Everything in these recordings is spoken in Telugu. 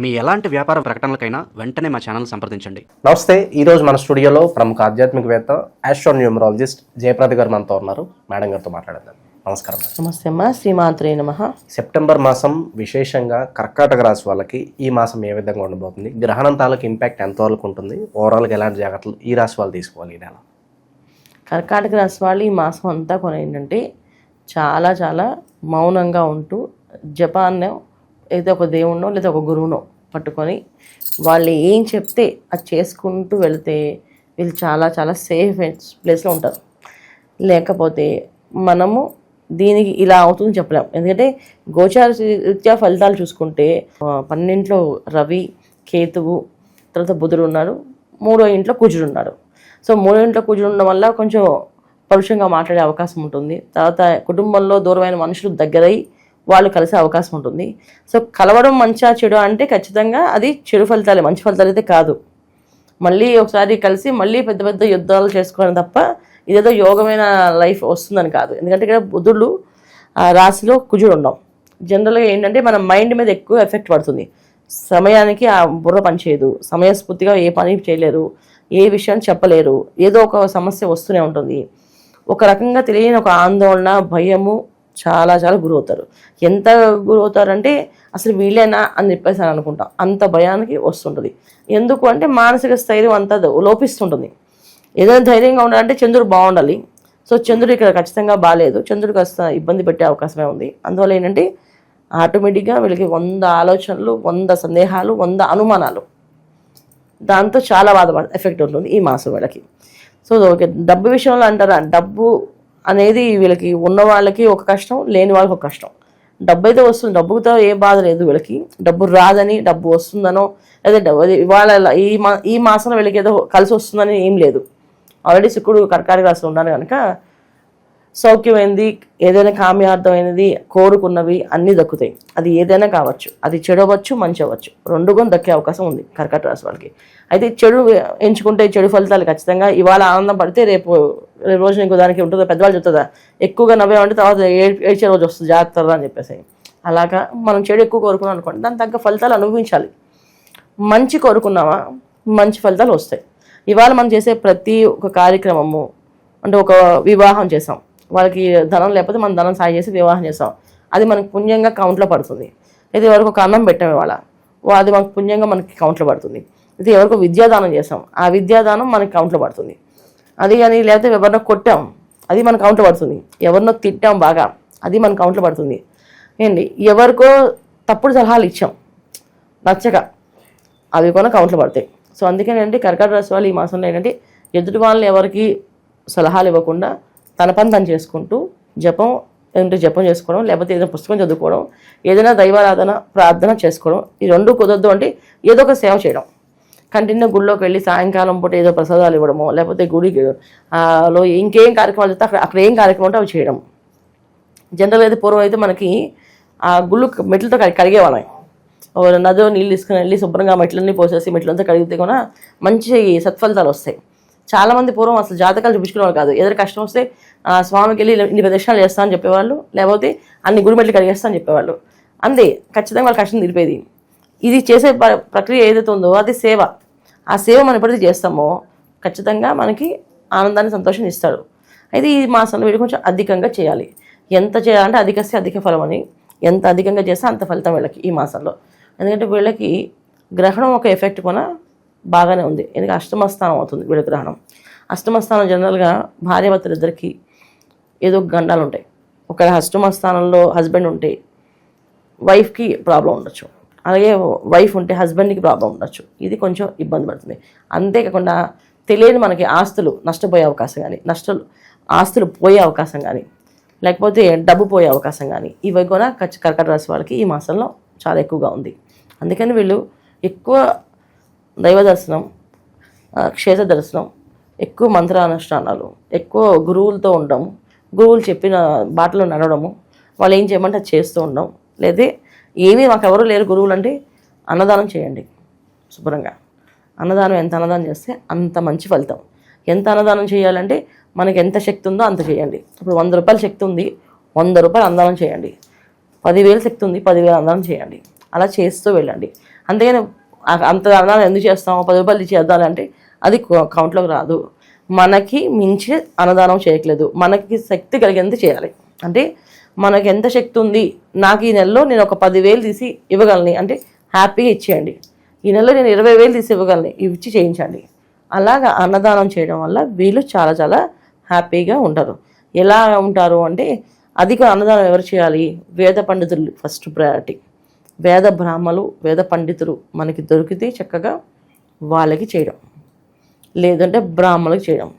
మీ ఎలాంటి వ్యాపార ప్రకటనలకైనా వెంటనే మా ఛానల్ సంప్రదించండి. నమస్తే ఈరోజు మన స్టూడియోలో ప్రముఖ ఆధ్యాత్మికవేత్త ఆస్ట్రోన్యూమరాలజిస్ట్ జయప్రద గారు మనతో ఉన్నారు. మేడం గారితో మాట్లాడదాం. నమస్కారం. నమస్తే అమ్మా శ్రీమాత్రే నమ. సెప్టెంబర్ మాసం విశేషంగా కర్కాటక రాశి వాళ్ళకి ఈ మాసం ఏ విధంగా ఉండబోతుంది? గ్రహణం తాలూకు ఇంపాక్ట్ ఎంతవరకు ఉంటుంది? ఓవరాల్గా ఎలాంటి జాగ్రత్తలు ఈ రాశి వాళ్ళు తీసుకోవాలి ఈ నెల? కర్కాటక రాశి వాళ్ళు ఈ మాసం అంతా కూడా ఏంటంటే చాలా చాలా మౌనంగా ఉంటూ జపాన్ని ఏదో ఒక దేవుణ్ణో లేదా ఒక గురువునో పట్టుకొని వాళ్ళు ఏం చెప్తే అది చేసుకుంటూ వెళితే వీళ్ళు చాలా చాలా సేఫ్ ప్లేస్లో ఉంటారు. లేకపోతే మనము దీనికి ఇలా అవుతుందని చెప్పలేం. ఎందుకంటే గోచార రీత్యా ఫలితాలు చూసుకుంటే పన్నింట్లో పన్నెంట్లో రవి కేతువు తర్వాత బుధుడు ఉన్నారు మూడో ఇంట్లో కుజుడు ఉన్నారు. సో మూడో ఇంట్లో కుజుడు ఉండడం వల్ల కొంచెం పరుషంగా మాట్లాడే అవకాశం ఉంటుంది. తర్వాత కుటుంబంలో దూరమైన మనుషులు దగ్గరై వాళ్ళు కలిసే అవకాశం ఉంటుంది. సో కలవడం మంచిగా చెడు అంటే ఖచ్చితంగా అది చెడు ఫలితాలే మంచి ఫలితాలు అయితే కాదు. మళ్ళీ ఒకసారి కలిసి మళ్ళీ పెద్ద పెద్ద యుద్ధాలు చేసుకోవడం తప్ప ఇదేదో యోగమైన లైఫ్ వస్తుందని కాదు. ఎందుకంటే ఇక్కడ బుధుడు ఆ రాశిలో కుజుడు ఉన్నాం. జనరల్గా ఏంటంటే మన మైండ్ మీద ఎక్కువ ఎఫెక్ట్ పడుతుంది. సమయానికి ఆ బుర్ర పనిచేయదు. సమయస్ఫూర్తిగా ఏ పని చేయలేరు. ఏ విషయం చెప్పలేరు. ఏదో ఒక సమస్య వస్తూనే ఉంటుంది. ఒక రకంగా తెలియని ఒక ఆందోళన భయము చాలా చాలా గురవుతారు. ఎంత గురవుతారంటే అసలు వీళ్ళేనా అని చెప్పేసి అని అనుకుంటాం. అంత భయానికి వస్తుంటుంది. ఎందుకు అంటే మానసిక స్థైర్యం అంతా లోపిస్తుంటుంది. ఏదైనా ధైర్యంగా ఉండాలంటే చంద్రుడు బాగుండాలి. సో చంద్రుడు ఇక్కడ ఖచ్చితంగా బాగాలేదు చంద్రుడు కాస్త ఇబ్బంది పెట్టే అవకాశమే ఉంది. అందువల్ల ఏంటంటే ఆటోమేటిక్గా వీళ్ళకి వంద ఆలోచనలు వంద సందేహాలు వంద అనుమానాలు. దాంతో చాలా బాధ ఎఫెక్ట్ ఉంటుంది ఈ మాసం వీళ్ళకి. So okay. డబ్బు విషయంలో అంటారా? డబ్బు అనేది వీళ్ళకి ఉన్న వాళ్ళకి ఒక కష్టం లేని వాళ్ళకి ఒక కష్టం. డబ్బు అయితే వస్తుంది డబ్బుతో ఏ బాధ లేదు వీళ్ళకి. డబ్బు రాదని డబ్బు వస్తుందనో లేదా డబ్బు ఇవాళ ఈ మా ఈ మాసంలో వీళ్ళకి ఏదో కలిసి వస్తుందని ఏం లేదు. ఆల్రెడీ శుక్రుడు కర్కాటక రాసి ఉన్నాను కనుక సౌఖ్యమైంది ఏదైనా కామ్యార్థమైనది కోరుకున్నవి అన్నీ దక్కుతాయి. అది ఏదైనా కావచ్చు. అది చెడవచ్చు మంచి అవ్వచ్చు రెండు కూడా దక్కే అవకాశం ఉంది కర్కట రాశి వాళ్ళకి. అయితే చెడు ఎంచుకుంటే చెడు ఫలితాలు ఖచ్చితంగా. ఇవాళ ఆనందం పడితే రేపు రేపు రోజు ఇంకో దానికి ఉంటుందో పెద్దవాళ్ళు చెప్తుందా ఎక్కువగా నవ్వేమంటే తర్వాత ఏ- ఏడ్చే రోజు వస్తుంది జాగ్రత్త అని చెప్పేసి. అలాగా మనం చెడు ఎక్కువ కోరుకున్నాం అనుకోండి దాని తగ్గ ఫలితాలు అనుభవించాలి. మంచి కోరుకున్నామా? మంచి ఫలితాలు వస్తాయి. ఇవాళ మనం చేసే ప్రతి ఒక కార్యక్రమము అంటే ఒక వివాహం చేసాం. వాళ్ళకి ధనం లేకపోతే మనం ధనం సాయం చేసి వివాహం చేస్తాం. అది మనకు పుణ్యంగా కౌంట్లో పడుతుంది. ఇది ఎవరికి ఒక అన్నం పెట్టాం ఇవాళ. అది మనకు పుణ్యంగా మనకి కౌంట్లో పడుతుంది. ఇది ఎవరికో విద్యాదానం చేస్తాం ఆ విద్యాదానం మనకి కౌంట్లో పడుతుంది. అది కానీ లేకపోతే ఎవరినో కొట్టాం. అది మన కౌంట్లో పడుతుంది. ఎవరినో తిట్టాం బాగా. అది మన కౌంట్లో పడుతుంది. ఏంటి? ఎవరికో తప్పుడు సలహాలు ఇచ్చాం. నచ్చక. అవి కూడా కౌంట్లో పడతాయి. సో అందుకని అంటే కర్కాటక రాశి వాళ్ళు ఈ మాసంలో ఏంటంటే ఎదుటి వాళ్ళని ఎవరికి సలహాలు ఇవ్వకుండా తన పని తను చేసుకుంటూ జపం ఏంటంటే జపం చేసుకోవడం లేకపోతే ఏదైనా పుస్తకం చదువుకోవడం ఏదైనా దైవారాధన ప్రార్థన చేసుకోవడం ఈ రెండు కుదరదు అంటే ఏదో ఒక సేవ చేయడం. కంటిన్యూ గుడిలోకి వెళ్ళి సాయంకాలం పూట ఏదో ప్రసాదాలు ఇవ్వడమో లేకపోతే గుడికి లో ఇంకేం కార్యక్రమాలు చేస్తే అక్కడ అక్కడ ఏం కార్యక్రమం ఉంటే అవి చేయడం. జనరల్ అయితే పూర్వం అయితే మనకి ఆ గుళ్ళు మెట్లతో కడి- కడిగేవాళ్ళం. నదో నీళ్ళు తీసుకుని వెళ్ళి శుభ్రంగా మెట్లన్నీ పోసేసి మెట్లంతా కడిగితే కూడా మంచి సత్ఫలితాలు వస్తాయి. చాలామంది పూర్వం అసలు జాతకాలు చూపించుకునేవాళ్ళు కాదు. ఏదైనా కష్టం వస్తే ఆ స్వామికి వెళ్ళి ఇన్ని ప్రదక్షిణాలు చేస్తా అని చెప్పేవాళ్ళు లేకపోతే అన్ని గుడిమెట్లు కడిగేస్తా అని చెప్పేవాళ్ళు. అంతే ఖచ్చితంగా వాళ్ళ కష్టం తెలిపేది ఇది చేసే ప్ర- ప్రక్రియ ఏదైతే ఉందో అది సేవ. ఆ సేవ మనం ఎప్పుడైతే చేస్తామో ఖచ్చితంగా మనకి ఆనందాన్ని సంతోషం ఇస్తాడు. అయితే ఈ మాసంలో వీళ్ళు కొంచెం అధికంగా చేయాలి. ఎంత చేయాలంటే అధికస్తే అధిక ఫలం అని ఎంత అధికంగా చేస్తే అంత ఫలితం వీళ్ళకి ఈ మాసంలో. ఎందుకంటే వీళ్ళకి గ్రహణం ఒక ఎఫెక్ట్ కూడా బాగానే ఉంది. ఎందుకంటే అష్టమ స్థానం అవుతుంది వీడగ్రహణం అష్టమ స్థానం జనరల్గా భార్యాభర్తలు ఇద్దరికి ఏదో గండాలు ఉంటాయి. ఒక అష్టమ స్థానంలో హస్బెండ్ ఉంటే వైఫ్కి ప్రాబ్లం ఉండొచ్చు. అలాగే వైఫ్ ఉంటే హస్బెండ్కి ప్రాబ్లం ఉండొచ్చు. ఇది కొంచెం ఇబ్బంది పడుతుంది. అంతేకాకుండా తెలియని మనకి ఆస్తులు నష్టపోయే అవకాశం కానీ నష్టాలు ఆస్తులు పోయే అవకాశం కానీ లేకపోతే డబ్బు పోయే అవకాశం కానీ ఇవి కూడా కర్కట రాశి వాళ్ళకి ఈ మాసంలో చాలా ఎక్కువగా ఉంది. అందుకని వీళ్ళు ఎక్కువ దైవ దర్శనం క్షేత్ర దర్శనం ఎక్కువ మంత్రానుష్ఠానాలు ఎక్కువ గురువులతో ఉండడం గురువులు చెప్పిన బాటలో నడవడము వాళ్ళు ఏం చేయమంటే అది చేస్తూ ఉండడం లేదా ఏమీ మాకు ఎవరు లేరు గురువులు అంటే అన్నదానం చేయండి శుభ్రంగా. అన్నదానం ఎంత అన్నదానం చేస్తే అంత మంచి ఫలితం. ఎంత అన్నదానం చేయాలంటే మనకి ఎంత శక్తి ఉందో అంత చేయండి. ఇప్పుడు వంద రూపాయల శక్తి ఉంది వంద రూపాయలు అన్నదానం చేయండి. పదివేల శక్తి ఉంది పదివేల అన్నదానం చేయండి. అలా చేస్తూ వెళ్ళండి. అంతేగాని అంత అన్నదానం ఎందుకు చేస్తాం? పది రూపాయలు ఇచ్చి చేద్దామంటే అది కౌంట్లోకి రాదు. మనకి మించి అన్నదానం చేయట్లేదు. మనకి శక్తి కలిగేంత చేయాలి. అంటే మనకి ఎంత శక్తి ఉంది? నాకు ఈ నెలలో నేను ఒక పదివేలు తీసి ఇవ్వగలని. అంటే హ్యాపీగా ఇచ్చేయండి. ఈ నెలలో నేను ఇరవై వేలు తీసి ఇవ్వగలని. ఇచ్చి చేయించండి. అలాగా అన్నదానం చేయడం వల్ల వీళ్ళు చాలా చాలా హ్యాపీగా ఉంటారు ఎలా ఉంటారు అంటే అధిక అన్నదానం ఎవరు చేయాలి? వేద పండితులు ఫస్ట్ ప్రయారిటీ. వేద బ్రాహ్మలు వేద పండితులు మనకి దొరికితే చక్కగా వాళ్ళకి చేయడం. లేదంటే బ్రాహ్మణులకు చేయడం.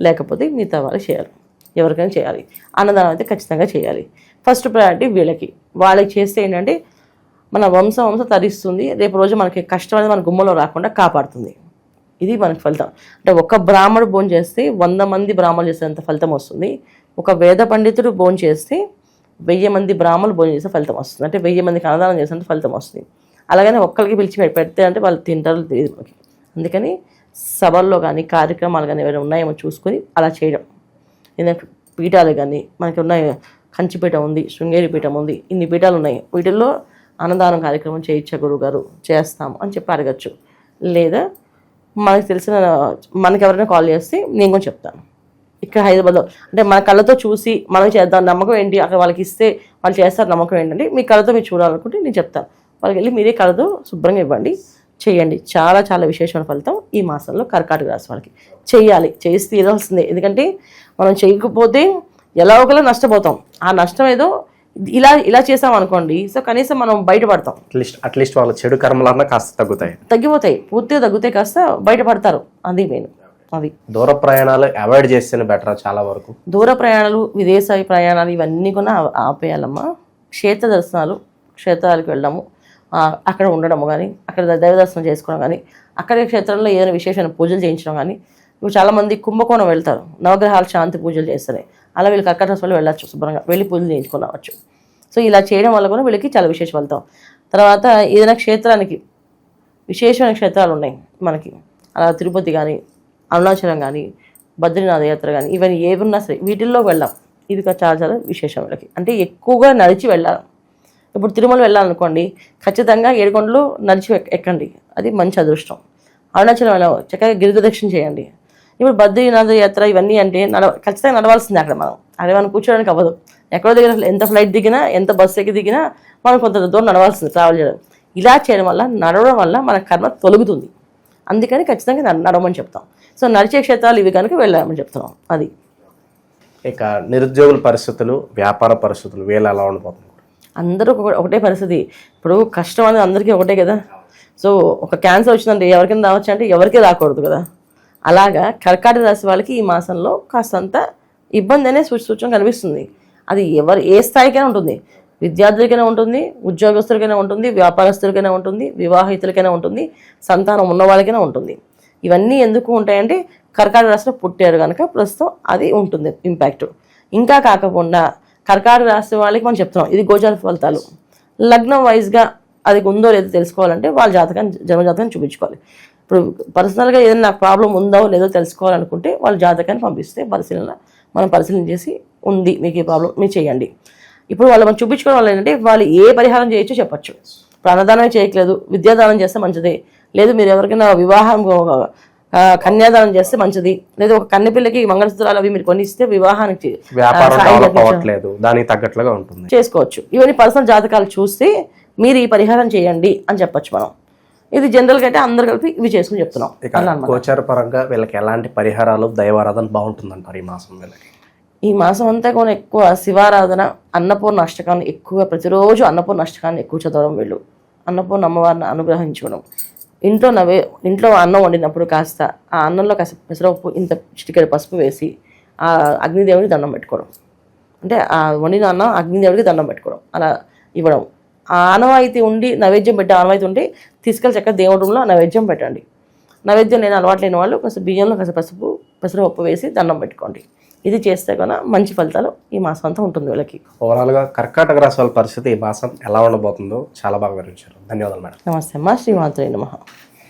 లేకపోతే మిగతా వాళ్ళకి చేయాలి. ఎవరికైనా చేయాలి. అన్నదానం అయితే ఖచ్చితంగా చేయాలి. ఫస్ట్ ప్రయారిటీ వీళ్ళకి. వాళ్ళకి చేస్తే ఏంటంటే మన వంశ వంశ తరిస్తుంది. రేపు రోజు మనకి కష్టం అనేది మన గుమ్మలో రాకుండా కాపాడుతుంది. ఇది మనకి ఫలితం. అంటే ఒక బ్రాహ్మడు భోజనం చేస్తే వంద మంది బ్రాహ్మణులు చేసేంత ఫలితం వస్తుంది. ఒక వేద పండితుడు భోజనం చేస్తే వెయ్యి మంది బ్రాహ్మలు భోజనం చేస్తే ఫలితం వస్తుంది. అంటే వెయ్యి మందికి అన్నదానం చేస్తే ఫలితం వస్తుంది. అలాగనే ఒక్కరికి పిలిచి పెడితే అంటే వాళ్ళు తింటారు తెలియదు మనకి. అందుకని సభల్లో కానీ కార్యక్రమాలు కానీ ఏమైనా ఉన్నాయేమో చూసుకొని అలా చేయడం. ఎందుకంటే పీఠాలు కానీ మనకి ఉన్నాయి కంచిపీఠం ఉంది శృంగేరి పీఠం ఉంది ఇన్ని పీఠాలు ఉన్నాయి. వీటిల్లో అన్నదానం కార్యక్రమం చేయించా గురువు గారు చేస్తాము అని చెప్పి అడగచ్చు. లేదా మనకు తెలిసిన మనకి ఎవరైనా కాల్ చేస్తే నేను కూడా చెప్తాను. ఇక్కడ హైదరాబాద్లో. అంటే మన కళ్ళతో చూసి మనం చేద్దాం నమ్మకం ఏంటి? అక్కడ వాళ్ళకి ఇస్తే వాళ్ళు చేస్తారు నమ్మకం ఏంటంటే మీ కళ్ళతో మీరు చూడాలనుకుంటే నేను చెప్తాను వాళ్ళకి వెళ్ళి మీరే కళ్ళతో శుభ్రంగా ఇవ్వండి చేయండి. చాలా చాలా విశేషమైన ఫలితం ఈ మాసంలో కర్కాటక రాశి వాళ్ళకి. చేయాలి చేసి తీరాల్సిందే. ఎందుకంటే మనం చేయకపోతే ఎలా ఒకలా నష్టపోతాం. ఆ నష్టం ఏదో ఇలా ఇలా చేసాం అనుకోండి సో కనీసం మనం బయటపడతాం. అట్లీస్ట్ అట్లీస్ట్ వాళ్ళ చెడు కర్మలన్నా కాస్త తగ్గుతాయి. తగ్గిపోతాయి. పూర్తిగా తగ్గుతాయి కాస్త బయటపడతారు. అది మెయిన్ అది దూర ప్రయాణాలు అవాయిడ్ చేస్తేనే బెటర్ చాలా వరకు. దూర ప్రయాణాలు విదేశ ప్రయాణాలు ఇవన్నీ కూడా ఆపేయాలమ్మా. క్షేత్ర దర్శనాలు క్షేత్రాలకు వెళ్ళడము అక్కడ ఉండడము కానీ అక్కడ దైవ దర్శనం చేసుకోవడం కానీ అక్కడ క్షేత్రంలో ఏదైనా విశేషమైన పూజలు చేయించడం కానీ ఇప్పుడు చాలామంది కుంభకోణం వెళ్తారు. నవగ్రహాలు శాంతి పూజలు చేస్తారు అలా వీళ్ళు కర్కట వాళ్ళు వెళ్ళచ్చు శుభ్రంగా. వెళ్ళి పూజలు చేయించుకుని రావచ్చు. సో ఇలా చేయడం వల్ల కూడా వీళ్ళకి చాలా విశేష ఫలితం. తర్వాత ఏదైనా క్షేత్రానికి విశేషమైన క్షేత్రాలు ఉన్నాయి మనకి. అలా తిరుపతి కానీ అరుణాచలం కానీ బద్రీనాథ యాత్ర కానీ ఇవన్నీ ఏమున్నా సరే వీటిల్లో వెళ్ళాం. ఇది చాలా చాలా విశేషం వీళ్ళకి. అంటే ఎక్కువగా నడిచి వెళ్ళాలి ఇప్పుడు తిరుమల వెళ్ళాలనుకోండి ఖచ్చితంగా ఏడుకొండలు నడిచి ఎక్- ఎక్కండి. అది మంచి అదృష్టం. అరుణాచలం వెళ్ళాము చక్కగా గిరిదక్షిణ చేయండి. ఇప్పుడు బద్రీనాథ యాత్ర ఇవన్నీ అంటే నడవ ఖచ్చితంగా నడవాల్సిందే అక్కడ మనం. అక్కడ మనం కూర్చోడానికి అవ్వదు. ఎక్కడో దగ్గర ఎంత ఫ్లైట్ దిగినా ఎంత బస్సు ఎక్కి దిగినా మనం కొంత దూరం నడవాల్సింది ట్రావెల్ చేయడం. ఇలా చేయడం వల్ల నడవడం వల్ల మన కర్మ తొలుగుతుంది. అందుకని ఖచ్చితంగా నడవమని చెప్తాం. సో నడిచే క్షేత్రాలు ఇవి కనుక వెళ్ళామని చెప్తున్నాం. అది. ఇక నిరుద్యోగుల పరిస్థితులు వ్యాపార పరిస్థితులు వీళ్ళు ఎలా ఉండిపోతుంది అందరూ ఒక- ఒకటే పరిస్థితి. ఇప్పుడు కష్టం అనేది అందరికీ ఒకటే కదా. సో ఒక క్యాన్సర్ వచ్చిందంటే ఎవరికైనా రావచ్చు అంటే ఎవరికీ రాకూడదు కదా. అలాగా కర్కాటక రాశి వాళ్ళకి ఈ మాసంలో కాస్తంత ఇబ్బంది అనే సూచ సూచన కనిపిస్తుంది. అది ఎవరు ఏ స్థాయికైనా ఉంటుంది. విద్యార్థులకైనా ఉంటుంది ఉద్యోగస్తులకైనా ఉంటుంది వ్యాపారస్తులకైనా ఉంటుంది వివాహితులకైనా ఉంటుంది సంతానం ఉన్న వాళ్ళకైనా ఉంటుంది. ఇవన్నీ ఎందుకు ఉంటాయంటే కర్కాటక రాశిలో పుట్టారు కనుక ప్రస్తుతం అది ఉంటుంది ఇంపాక్ట్ ఇంకా కాకుండా కర్కాటక రాశి వాళ్ళకి మనం చెప్తున్నాం ఇది గోచార ఫలితాలు. లగ్నం వైజ్గా అది ఉందో లేదో తెలుసుకోవాలంటే వాళ్ళ జాతకాన్ని జన్మజాతకాన్ని చూపించుకోవాలి. ఇప్పుడు పర్సనల్గా ఏదైనా నాకు ప్రాబ్లం ఉందో లేదో తెలుసుకోవాలనుకుంటే వాళ్ళ జాతకాన్ని పంపిస్తే పరిశీలన మనం పరిశీలన చేసి ఉంది మీకు ఈ ప్రాబ్లం మీరు చేయండి. ఇప్పుడు వాళ్ళు మనం చూపించుకోవడం వల్ల ఏంటంటే వాళ్ళు ఏ పరిహారం చేయొచ్చో చెప్పొచ్చు. అన్నదానమే చేయట్లేదు విద్యాదానం చేస్తే మంచిదే. లేదు మీరు ఎవరికైనా వివాహం కన్యాదానం చేస్తే మంచిది. లేదా ఒక కన్నెపిల్లకి మంగళసూత్రాలు అవి మీరు వివాహానికి డెవలప్ చేపించడం. అవ్వట్లేదు. దానికి తగ్గట్లుగా ఉంటుంది. చేసుకోవచ్చు. ఇవన్నీ పర్సనల్ జాతకాలు చూస్తే మీరు ఈ పరిహారం చేయండి అని చెప్పొచ్చు మనం. ఇది జనరల్గా అయితే అందరు కలిపి ఇవి చేసుకుని చెప్తున్నాం. గోచార పరంగా వీళ్ళకి ఎలాంటి పరిహారాలు దైవారాధన బాగుంటుందంటారు ఈ మాసం వీళ్ళకి? ఈ మాసం అంతా కూడా ఎక్కువ శివారాధన అన్నపూర్ణ అష్టకాన్ని ఎక్కువగా ప్రతిరోజు అన్నపూర్ణ అష్టకాన్ని ఎక్కువ చదవడం వీళ్ళు. అన్నపూర్ణ అమ్మవారిని అనుగ్రహించడం ఇంట్లో నవే ఇంట్లో అన్నం వండినప్పుడు కాస్త ఆ అన్నంలో కాస్త పెసరపప్పు ఇంత చిటికెడు పసుపు వేసి ఆ అగ్నిదేవుడికి దండం పెట్టుకోవడం. అంటే ఆ వండిన అన్నం అగ్నిదేవుడికి దండం పెట్టుకోవడం. అలా ఇవ్వడం. ఆ ఆనవాయితీ ఉండి నైవేద్యం పెట్టే ఆనవాయితీ ఉండి తీసుకెళ్ళి చక్కగా దేవుడి రూమ్లో నైవేద్యం పెట్టండి. నైవేద్యం లేని అలవాటు లేని వాళ్ళు కాస్త బియ్యంలో కాస్త పసుపు పెసరపప్పు వేసి దండం పెట్టుకోండి. ఇది చేస్తే కన్నా మంచి ఫలితాలు ఈ మాసం అంతా ఉంటుంది వీళ్ళకి. ఓవరాల్గా కర్కాటక రాశి వాళ్ళ పరిస్థితి ఈ మాసం ఎలా ఉండబోతుందో చాలా బాగా వివరించారు. ధన్యవాదాలు మేడం. నమస్తే అమ్మా. శ్రీమాత్రే నమః.